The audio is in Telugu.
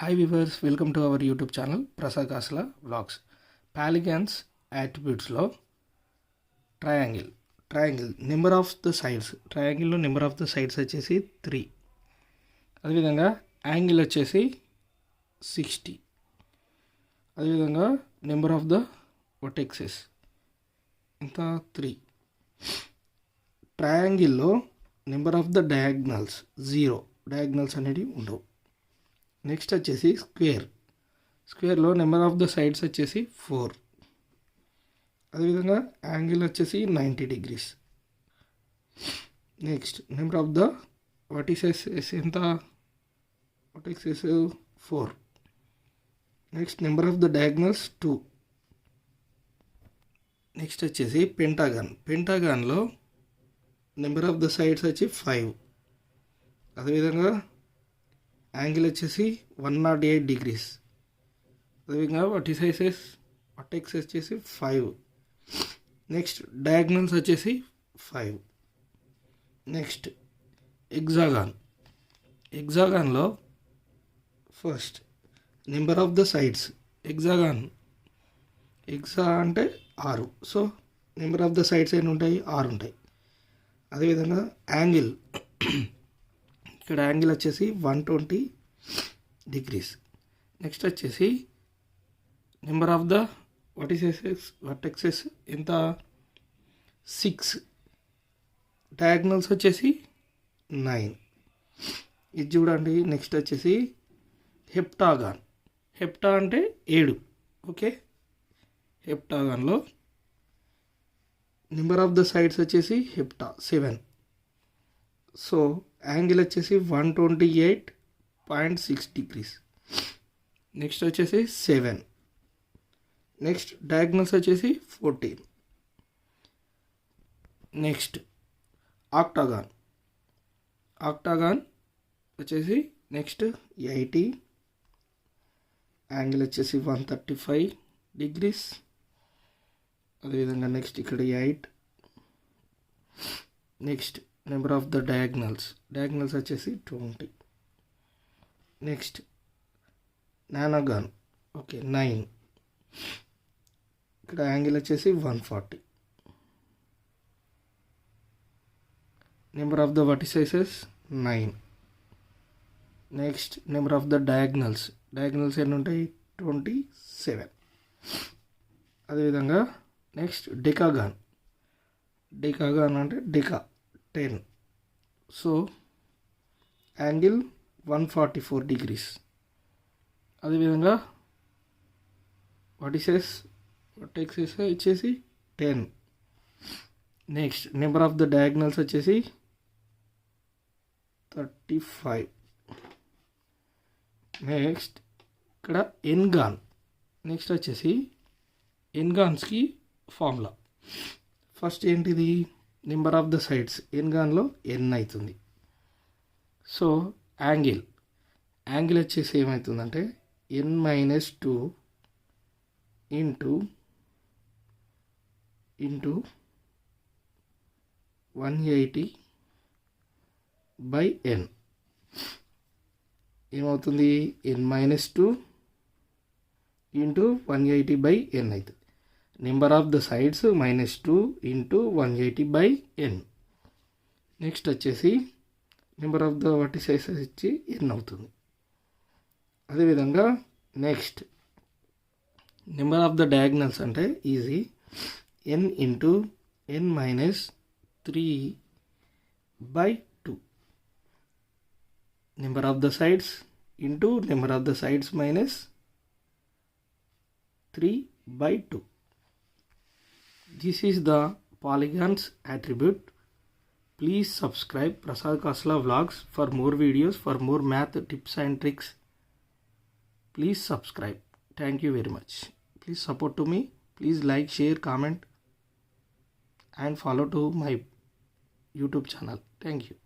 Hi viewers welcome to our YouTube channel Prasad vlogs polygons యాటిట్యూడ్స్లో triangle triangle number of the sides ట్రయాంగిల్లో number of the sides వచ్చేసి త్రీ అదేవిధంగా యాంగిల్ వచ్చేసి సిక్స్టీ అదేవిధంగా నెంబర్ ఆఫ్ ద ఒటెక్సెస్ ఇంత three ట్రయాంగిల్లో number of the diagonals zero diagonals అనేవి ఉండవు. నెక్స్ట్ వచ్చేసి స్క్వేర్. స్క్వేర్లో నెంబర్ ఆఫ్ ద సైడ్స్ వచ్చేసి ఫోర్. అదేవిధంగా యాంగిల్ వచ్చేసి ninety degrees. Next number of the vertices ఎంత? Vertices four. Next number of the diagonals two. Next వచ్చేసి పెంటాగాన్. పెంటాగాన్లో నెంబర్ ఆఫ్ ద సైడ్స్ వచ్చి ఫైవ్. అదేవిధంగా యాంగిల్ వచ్చేసి వన్ నాట్ ఎయిట్ డిగ్రీస్. అదేవిధంగా వాటి సైజెస్ వాటెక్స్ వచ్చేసి ఫైవ్. నెక్స్ట్ డయాగ్నల్స్ వచ్చేసి five. Next hexagon. ఎగ్జాగాన్లో first number of the sides. Hexagon. Hexa అంటే ఆరు. So number of the sides ఎన్ని ఉంటాయి? ఆరు ఉంటాయి. అదేవిధంగా యాంగిల్. ఇక్కడ యాంగిల్ వచ్చేసి వన్ ట్వంటీ డిగ్రీస్. నెక్స్ట్ వచ్చేసి number of the what is axes what axes ఎంత? సిక్స్. డయాగ్నల్స్ వచ్చేసి నైన్. ఇది చూడండి. నెక్స్ట్ వచ్చేసి హెప్టాగాన్. హెప్టా అంటే ఏడు. ఓకే? హెప్టాగాన్లో నెంబర్ ఆఫ్ ద సైడ్స్ వచ్చేసి హెప్టా సెవెన్. సో యాంగిల్ వచ్చేసి one twenty eight point six degrees. Next వచ్చేసి సెవెన్. నెక్స్ట్ డయాగ్నల్స్ వచ్చేసి ఫోర్టీన్. Next octagon. ఆక్టాగాన్ వచ్చేసి నెక్స్ట్ ఎయిటీ. యాంగిల్ వచ్చేసి వన్ థర్టీ ఫైవ్ డిగ్రీస్. అదేవిధంగా నెక్స్ట్ ఇక్కడ eight. Next number of the diagonals. Diagonals వచ్చేసి twenty. Next nonagon. Okay nine. ఇక్కడ యాంగిల్ వచ్చేసి one forty. Number of the vertices nine. Next number of the diagonals. Diagonals ఎన్ని ఉంటాయి ట్వంటీ సెవెన్. అదేవిధంగా నెక్స్ట్ డెకాగాన్. డెకాగాన్ అంటే deca. Ten. So angle one forty four degrees. అదేవిధంగా వాటిసెస్ టెక్సెస్ వచ్చేసి ten. Next number of the diagonals వచ్చేసి థర్టీ ఫైవ్. నెక్స్ట్ ఇక్కడ ఎన్గాన్ నెక్స్ట్ వచ్చేసి ఎన్గాన్స్కి ఫార్ములా ఫస్ట్ ఏంటిది? Number of the sides. ఎన్గాన్లో ఎన్ అవుతుంది సో యాంగిల్. యాంగిల్ వచ్చేసి ఏమవుతుందంటే N minus two into into one eighty by N. ఏమవుతుంది? N minus two into one eighty by N అవుతుంది number of the sides minus two into one eighty by N next వచ్చేసి number of the vertices ఇచ్చి ఎన్ అవుతుంది అదేవిధంగా next number of the diagonals అంటే easy N into N minus three by two number of the sides into number of the sides minus three by two This is the polygons attribute. Please subscribe Prasad Kasla vlogs for more videos, for more math tips and tricks. Please subscribe. Thank you very much. Please support to me. Please like, share, comment and follow to my YouTube channel. Thank you.